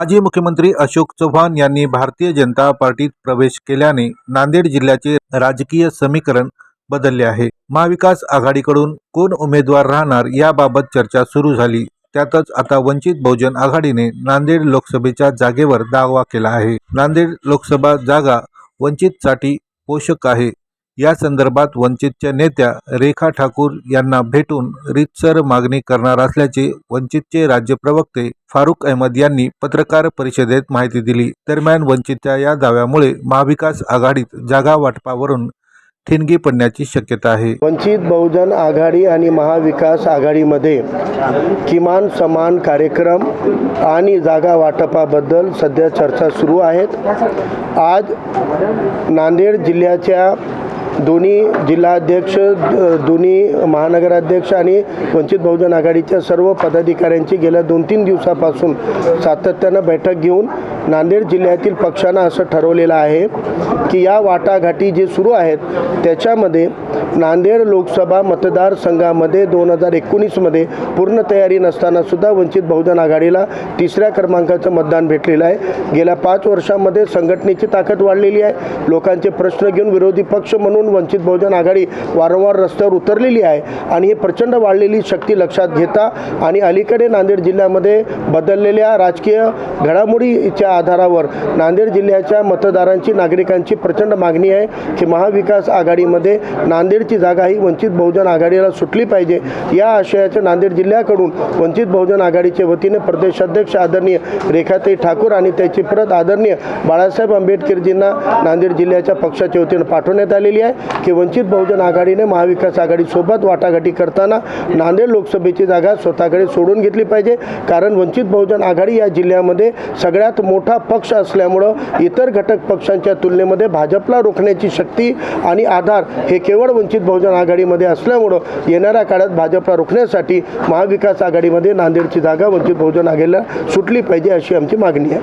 माजी मुख्यमंत्री अशोक चव्हाण यांनी भारतीय जनता पार्टीत प्रवेश केल्याने नांदेड जिल्ह्याचे राजकीय समीकरण बदलले आहे. महाविकास आघाडीकडून कोण उमेदवार राहणार याबाबत चर्चा सुरू झाली. त्यातच आता वंचित बहुजन आघाडीने नांदेड लोकसभेच्या जागेवर दावा केला आहे. नांदेड लोकसभा जागा वंचितसाठी पोषक आहे. या संदर्भात वंचितच्या नेत्या रेखा ठाकूर यांना भेटून रीतसर मागणी करणार असल्याचे वंचितचे राज्य प्रवक्ते फारुख अहमद यांनी पत्रकार परिषदेत माहिती दिली. दरम्यान वंचितच्या या दाव्यामुळे महाविकास आघाडीत जागा वाटपावरून ठिणगी पडण्याची शक्यता आहे. वंचित बहुजन आघाडी आणि महाविकास आघाडीमध्ये किमान समान कार्यक्रम आणि जागा वाटपाबद्दल सध्या चर्चा सुरू आहेत. आज नांदेड जिल्ह्याच्या दोन्ही जिल्हाध्यक्ष दोन्ही महानगराध्यक्ष आणि वंचित बहुजन आघाडीच्या सर्व पदाधिकाऱ्यांची गेल्या दोन तीन दिवसापासून सातत्यानं बैठक घेऊन नांदेड जिल्ह्यातील पक्षानं असं ठरवलेलं आहे की या वाटाघाटी जे सुरू आहेत त्याच्यामध्ये नांदेड लोकसभा मतदारसंघामध्ये दोन हजार एकोणीसमध्ये पूर्ण तयारी नसतानासुद्धा वंचित बहुजन आघाडीला तिसऱ्या क्रमांकाचं मतदान भेटलेलं आहे. गेल्या पाच वर्षामध्ये संघटनेची ताकद वाढलेली आहे. लोकांचे प्रश्न घेऊन विरोधी पक्ष म्हणून म्हणून वंचित बहुजन आघाडी वारंवार रस्त्यावर उतरलेली आहे आणि ही प्रचंड वाढलेली शक्ती लक्षात घेता आणि अलीकडे नांदेड जिल्ह्यामध्ये बदललेल्या राजकीय घडामोडीच्या आधारावर नांदेड जिल्ह्याच्या मतदारांची नागरिकांची प्रचंड मागणी आहे की महाविकास आघाडीमध्ये नांदेडची जागा ही वंचित बहुजन आघाडीला सुटली पाहिजे. या आशयाच्या नांदेड जिल्ह्याकडून वंचित बहुजन आघाडीच्या वतीने प्रदेशाध्यक्ष आदरणीय रेखाताई ठाकूर आणि त्याची प्रत आदरणीय बाळासाहेब आंबेडकरजींना नांदेड जिल्ह्याच्या पक्षाच्या वतीनं पाठवण्यात आलेली आहे. की वंचित बहुजन आघाडीने महाविकास आघाडीसोबत वाटाघाटी करताना नांदेड लोकसभेची जागा स्वतःकडे सोडून घेतली पाहिजे. कारण वंचित बहुजन आघाडी या जिल्ह्यामध्ये सगळ्यात मोठा पक्ष असल्यामुळं इतर घटक पक्षांच्या तुलनेमध्ये भाजपला रोखण्याची शक्ती आणि आधार हे केवळ वंचित बहुजन आघाडीमध्ये असल्यामुळं येणाऱ्या काळात भाजपला रोखण्यासाठी महाविकास आघाडीमध्ये नांदेडची जागा वंचित बहुजन आघाडीला सुटली पाहिजे अशी आमची मागणी आहे.